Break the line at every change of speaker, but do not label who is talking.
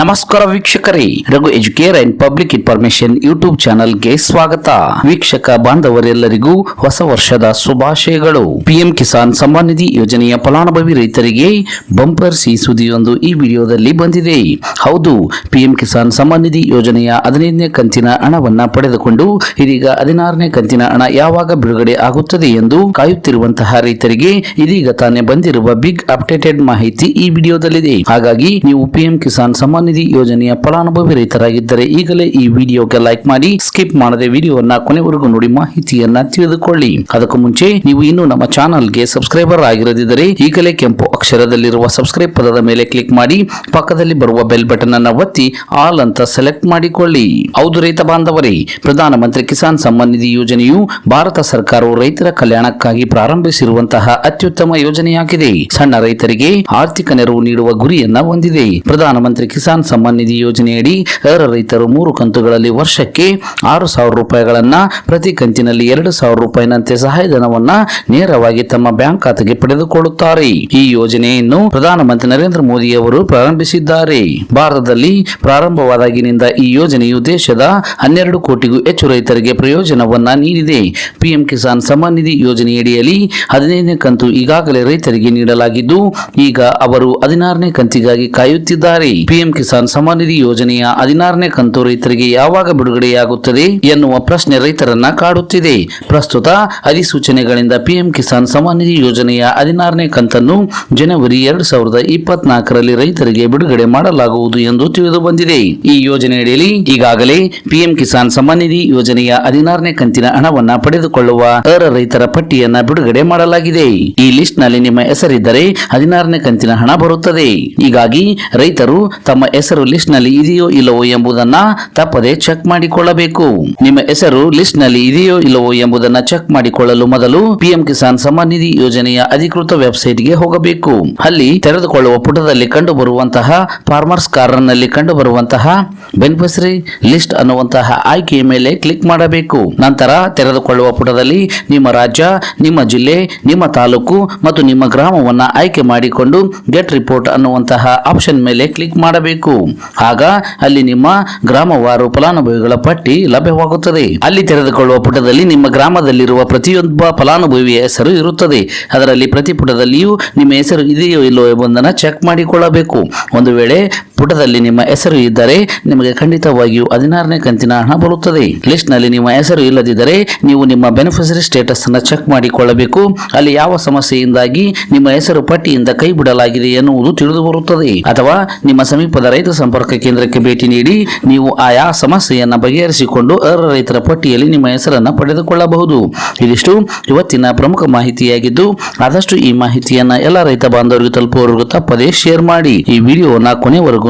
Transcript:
ನಮಸ್ಕಾರ ವೀಕ್ಷಕರೇ. Raghu Educare and public information YouTube ಚಾನೆಲ್ಗೆ ಸ್ವಾಗತ. ವೀಕ್ಷಕ ಬಾಂಧವರೆಲ್ಲರಿಗೂ ಹೊಸ ವರ್ಷದ ಶುಭಾಶಯಗಳು. ಪಿಎಂ ಕಿಸಾನ್ ಸಮ್ಮಾನ್ ನಿಧಿ ಯೋಜನೆಯ ಫಲಾನುಭವಿ ರೈತರಿಗೆ ಬಂಪರ್ ಸಿ ಸುದ್ದಿಯೊಂದು ಈ ವಿಡಿಯೋದಲ್ಲಿ ಬಂದಿದೆ. ಹೌದು ಪಿಎಂ ಕಿಸಾನ್ ಸಮ್ಮಾನ್ ನಿಧಿ ಯೋಜನೆಯ ಹದಿನೈದನೇ ಕಂತಿನ ಹಣವನ್ನ ಪಡೆದುಕೊಂಡು ಇದೀಗ ಹದಿನಾರನೇ ಕಂತಿನ ಹಣ ಯಾವಾಗ ಬಿಡುಗಡೆ ಆಗುತ್ತದೆ ಎಂದು ಕಾಯುತ್ತಿರುವಂತಹ ರೈತರಿಗೆ ಇದೀಗ ತಾನೇ ಬಂದಿರುವ ಬಿಗ್ ಅಪ್ಡೇಟೆಡ್ ಮಾಹಿತಿ ಈ ವಿಡಿಯೋದಲ್ಲಿದೆ. ಹಾಗಾಗಿ ನೀವು ಪಿಎಂ ಕಿಸಾನ್ ಸಮ್ಮಾನ್ ನಿಧಿ ಯೋಜನೆಯ ಫಲಾನುಭವಿ ರೈತರಾಗಿದ್ದರೆ ಈಗಲೇ ಈ ವಿಡಿಯೋಗೆ ಲೈಕ್ ಮಾಡಿ, ಸ್ಕಿಪ್ ಮಾಡದೆ ವಿಡಿಯೋವನ್ನ ಕೊನೆವರೆಗೂ ನೋಡಿ ಮಾಹಿತಿಯನ್ನ ತಿಳಿದುಕೊಳ್ಳಿ. ಅದಕ್ಕೂ ಮುಂಚೆ ನೀವು ಇನ್ನೂ ನಮ್ಮ ಚಾನಲ್ಗೆ ಸಬ್ಸ್ಕ್ರೈಬರ್ ಆಗಿರದಿದ್ದರೆ ಈಗಲೇ ಕೆಂಪು ಅಕ್ಷರದಲ್ಲಿರುವ ಸಬ್ಸ್ಕ್ರೈಬ್ ಪದದ ಮೇಲೆ ಕ್ಲಿಕ್ ಮಾಡಿ, ಪಕ್ಕದಲ್ಲಿ ಬರುವ ಬೆಲ್ ಬಟನ್ ಅನ್ನ ಒತ್ತಿ, ಆಲ್ ಅಂತ ಸೆಲೆಕ್ಟ್ ಮಾಡಿಕೊಳ್ಳಿ. ಹೌದು ರೈತ ಬಾಂಧವರೇ, ಪ್ರಧಾನಮಂತ್ರಿ ಕಿಸಾನ್ ಸಮ್ಮಾನ್ ನಿಧಿ ಯೋಜನೆಯು ಭಾರತ ಸರ್ಕಾರವು ರೈತರ ಕಲ್ಯಾಣಕ್ಕಾಗಿ ಪ್ರಾರಂಭಿಸಿರುವಂತಹ ಅತ್ಯುತ್ತಮ ಯೋಜನೆಯಾಗಿದೆ. ಸಣ್ಣ ರೈತರಿಗೆ ಆರ್ಥಿಕ ನೆರವು ನೀಡುವ ಗುರಿಯನ್ನ ಹೊಂದಿದೆ. ಪ್ರಧಾನಮಂತ್ರಿ ಕಿಸಾನ್ ಸಮ್ಮಾನ್ ನಿಧಿ ಯೋಜನೆಯಡಿ ಅರ್ಹ ರೈತರು ಮೂರು ಕಂತುಗಳಲ್ಲಿ ವರ್ಷಕ್ಕೆ ಆರು ಸಾವಿರ ರೂಪಾಯಿಗಳನ್ನು ಪ್ರತಿ ಕಂತಿನಲ್ಲಿ ಎರಡು ಸಾವಿರ ರೂಪಾಯಿನಂತೆ ಸಹಾಯಧನವನ್ನು ನೇರವಾಗಿ ತಮ್ಮ ಬ್ಯಾಂಕ್ ಖಾತೆಗೆ ಪಡೆದುಕೊಳ್ಳುತ್ತಾರೆ. ಈ ಯೋಜನೆಯನ್ನು ಪ್ರಧಾನಮಂತ್ರಿ ನರೇಂದ್ರ ಮೋದಿ ಅವರು ಪ್ರಾರಂಭಿಸಿದ್ದಾರೆ. ಭಾರತದಲ್ಲಿ ಪ್ರಾರಂಭವಾದಾಗಿನಿಂದ ಈ ಯೋಜನೆಯು ದೇಶದ ಹನ್ನೆರಡು ಕೋಟಿಗೂ ಹೆಚ್ಚು ರೈತರಿಗೆ ಪ್ರಯೋಜನವನ್ನ ನೀಡಿದೆ. ಪಿಎಂ ಕಿಸಾನ್ ಸಮ್ಮಾನ್ ನಿಧಿ ಯೋಜನೆಯಡಿಯಲ್ಲಿ ಹದಿನೈದನೇ ಕಂತು ಈಗಾಗಲೇ ರೈತರಿಗೆ ನೀಡಲಾಗಿದ್ದು, ಈಗ ಅವರು ಹದಿನಾರನೇ ಕಂತಿಗಾಗಿ ಕಾಯುತ್ತಿದ್ದಾರೆ. ಪಿಎಂ ಕಿಸಾನ್ ಸಮ್ಮಾನ್ ನಿಧಿ ಯೋಜನೆಯ ಹದಿನಾರನೇ ಕಂತು ರೈತರಿಗೆ ಯಾವಾಗ ಬಿಡುಗಡೆಯಾಗುತ್ತದೆ ಎನ್ನುವ ಪ್ರಶ್ನೆ ರೈತರನ್ನ ಕಾಡುತ್ತಿದೆ. ಪ್ರಸ್ತುತ ಅಧಿಸೂಚನೆಗಳಿಂದ ಪಿಎಂ ಕಿಸಾನ್ ಸಮ್ಮಾನ್ ನಿಧಿ ಯೋಜನೆಯ ಹದಿನಾರನೇ ಕಂತನ್ನು ಜನವರಿ ಎರಡ್ ಸಾವಿರದ ಇಪ್ಪತ್ನಾಲ್ಕರಲ್ಲಿ ರೈತರಿಗೆ ಬಿಡುಗಡೆ ಮಾಡಲಾಗುವುದು ಎಂದು ತಿಳಿದು ಬಂದಿದೆ. ಈ ಯೋಜನೆಯಡಿಯಲ್ಲಿ ಈಗಾಗಲೇ ಪಿಎಂ ಕಿಸಾನ್ ಸಮ್ಮಾನ್ ನಿಧಿ ಯೋಜನೆಯ ಹದಿನಾರನೇ ಕಂತಿನ ಹಣವನ್ನ ಪಡೆದುಕೊಳ್ಳುವ ಅರ್ಹ ರೈತರ ಪಟ್ಟಿಯನ್ನ ಬಿಡುಗಡೆ ಮಾಡಲಾಗಿದೆ. ಈ ಲಿಸ್ಟ್ನಲ್ಲಿ ನಿಮ್ಮ ಹೆಸರಿದ್ದರೆ ಹದಿನಾರನೇ ಕಂತಿನ ಹಣ ಬರುತ್ತದೆ. ಹೀಗಾಗಿ ರೈತರು ತಮ್ಮ ಹೆಸರು ಲಿಸ್ಟ್ನಲ್ಲಿ ಇದೆಯೋ ಇಲ್ಲವೋ ಎಂಬುದನ್ನ ತಪ್ಪದೆ ಚೆಕ್ ಮಾಡಿಕೊಳ್ಳಬೇಕು. ನಿಮ್ಮ ಹೆಸರು ಲಿಸ್ಟ್ನಲ್ಲಿ ಇದೆಯೋ ಇಲ್ಲವೋ ಎಂಬುದನ್ನ ಚೆಕ್ ಮಾಡಿಕೊಳ್ಳಲು ಮೊದಲು ಪಿಎಂ ಕಿಸಾನ್ ಸಮ್ಮಾನ್ ನಿಧಿ ಯೋಜನೆಯ ಅಧಿಕೃತ ವೆಬ್ಸೈಟ್ಗೆ ಹೋಗಬೇಕು. ಅಲ್ಲಿ ತೆರೆದುಕೊಳ್ಳುವ ಪುಟದಲ್ಲಿ ಕಂಡು ಬರುವಂತಹ ಫಾರ್ಮರ್ಸ್ ಕಾರ್ನರ್ನಲ್ಲಿ ಕಂಡು ಬರುವಂತಹ ಬೆನಿಫಿಸರಿ ಲಿಸ್ಟ್ ಅನ್ನುವಂತಹ ಆಯ್ಕೆಯ ಮೇಲೆ ಕ್ಲಿಕ್ ಮಾಡಬೇಕು. ನಂತರ ತೆರೆದುಕೊಳ್ಳುವ ಪುಟದಲ್ಲಿ ನಿಮ್ಮ ರಾಜ್ಯ, ನಿಮ್ಮ ಜಿಲ್ಲೆ, ನಿಮ್ಮ ತಾಲೂಕು ಮತ್ತು ನಿಮ್ಮ ಗ್ರಾಮವನ್ನ ಆಯ್ಕೆ ಮಾಡಿಕೊಂಡು ಗೆಟ್ ರಿಪೋರ್ಟ್ ಅನ್ನುವಂತಹ ಆಪ್ಷನ್ ಮೇಲೆ ಕ್ಲಿಕ್ ಮಾಡಬೇಕು. ಆಗ ಅಲ್ಲಿ ನಿಮ್ಮ ಗ್ರಾಮವಾರು ಫಲಾನುಭವಿಗಳ ಪಟ್ಟಿ ಲಭ್ಯವಾಗುತ್ತದೆ. ಅಲ್ಲಿ ತೆರೆದುಕೊಳ್ಳುವ ಪುಟದಲ್ಲಿ ನಿಮ್ಮ ಗ್ರಾಮದಲ್ಲಿರುವ ಪ್ರತಿಯೊಬ್ಬ ಫಲಾನುಭವಿಯ ಹೆಸರು ಇರುತ್ತದೆ. ಅದರಲ್ಲಿ ಪ್ರತಿ ಪುಟದಲ್ಲಿಯೂ ನಿಮ್ಮ ಹೆಸರು ಇದೆಯೋ ಇಲ್ಲೋ ಎಂಬುದನ್ನು ಚೆಕ್ ಮಾಡಿಕೊಳ್ಳಬೇಕು. ಒಂದು ವೇಳೆ ಪುಟದಲ್ಲಿ ನಿಮ್ಮ ಹೆಸರು ಇದ್ದರೆ ನಿಮಗೆ ಖಂಡಿತವಾಗಿಯೂ ಹದಿನಾರನೇ ಕಂತಿನ ಹಣ ಬರುತ್ತದೆ. ಲಿಸ್ಟ್ನಲ್ಲಿ ನಿಮ್ಮ ಹೆಸರು ಇಲ್ಲದಿದ್ದರೆ ನೀವು ನಿಮ್ಮ ಬೆನಿಫಿಷರಿ ಸ್ಟೇಟಸ್ ಅನ್ನು ಚೆಕ್ ಮಾಡಿಕೊಳ್ಳಬೇಕು. ಅಲ್ಲಿ ಯಾವ ಸಮಸ್ಯೆಯಿಂದಾಗಿ ನಿಮ್ಮ ಹೆಸರು ಪಟ್ಟಿಯಿಂದ ಕೈ ಬಿಡಲಾಗಿದೆ ಎನ್ನುವುದು ತಿಳಿದು ಬರುತ್ತದೆ. ಅಥವಾ ನಿಮ್ಮ ಸಮೀಪದ ರೈತ ಸಂಪರ್ಕ ಕೇಂದ್ರಕ್ಕೆ ಭೇಟಿ ನೀಡಿ ನೀವು ಆಯಾ ಸಮಸ್ಯೆಯನ್ನು ಬಗೆಹರಿಸಿಕೊಂಡು ಅರ್ಹ ರೈತರ ಪಟ್ಟಿಯಲ್ಲಿ ನಿಮ್ಮ ಹೆಸರನ್ನು ಪಡೆದುಕೊಳ್ಳಬಹುದು. ಇದಿಷ್ಟು ಇವತ್ತಿನ ಪ್ರಮುಖ ಮಾಹಿತಿಯಾಗಿದ್ದು, ಆದಷ್ಟು ಈ ಮಾಹಿತಿಯನ್ನು ಎಲ್ಲ ರೈತ ಬಾಂಧವರಿಗೆ ತಲುಪುವವರೆಗೂ ತಪ್ಪದೇ ಶೇರ್ ಮಾಡಿ. ಈ ವಿಡಿಯೋನ ಕೊನೆವರೆಗೂ